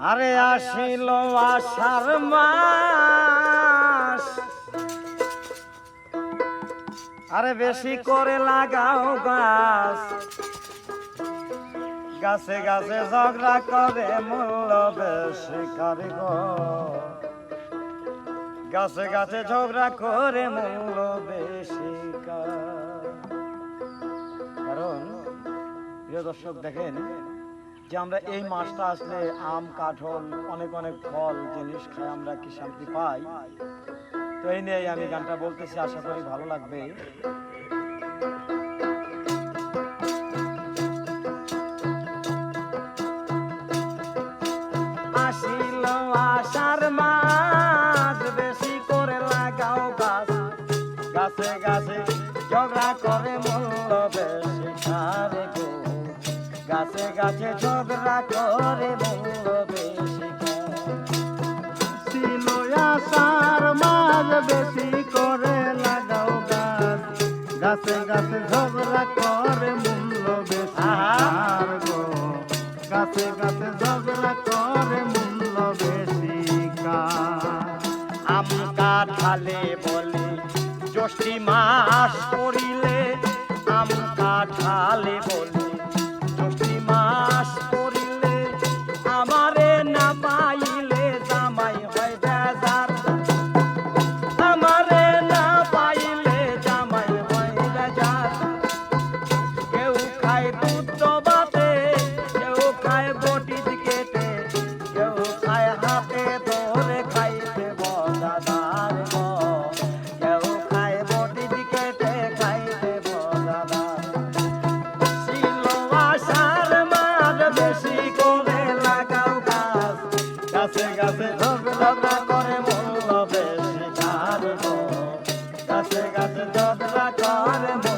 আরে আসিল আষাঢ় মাস। আরে বেশি করে লাগাও গাছ। গাছে গাছে ঝগড়া করে মূল্য বেশি কারিগর গাছে গাছে ঝগড়া করে মূল্য বেশি কারণ প্রিয় দর্শক দেখেন যে আমরা এই মাসটা আসলে আম, কাঠল, অনেক অনেক ফল, জিনিস খাই, আমরা কি শান্তি পাই? তো এই নিয়ে আমি গানটা বলতেছি, আশা করি ভালো লাগবে। বেশি করে গাছে। গাছে ঝগড়া করে মূল্য বেশি খারে গো। গাছে গাছে ঝগড়া করে মূল্য বেশি ছিল আসার মাঝ বেশি করে লাগাও গাছ। গাছে গাছে ঝগড়া করে মূল্য বেশি আহা। আর গো। গাছে গাছে ঝগড়া করে মূল্য বেশি আম কাঠালে বলে জ্যৈষ্ঠী মাস পড়িলে আম কাঠালে বলে গাছে গাছে ঝগড়া করে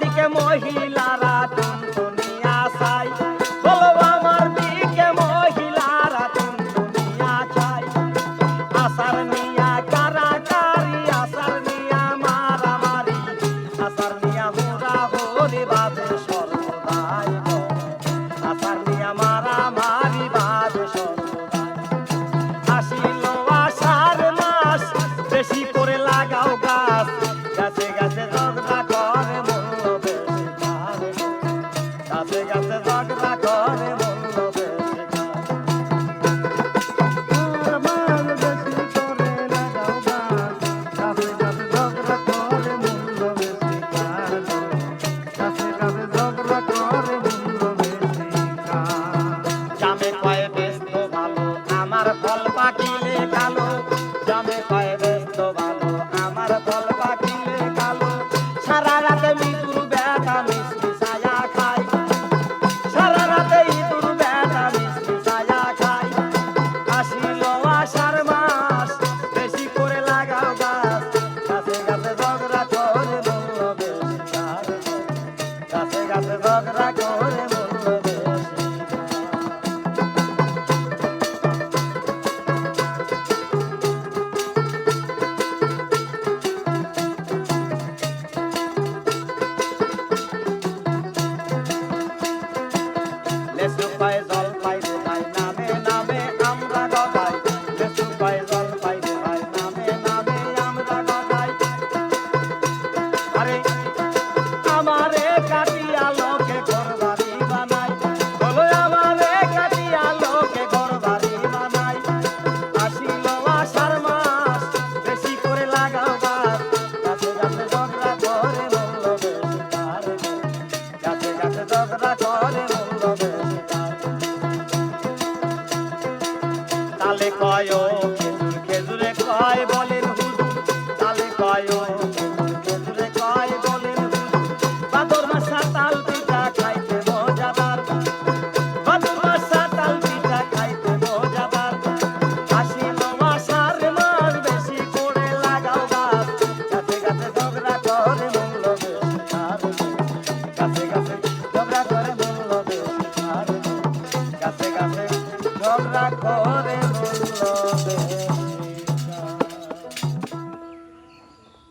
দিকে মহিলারা টুনটুনিয়া ঝগড়া করে মন্দ তালে কয় খেজুরে কয় বলেন তালে কয় dobra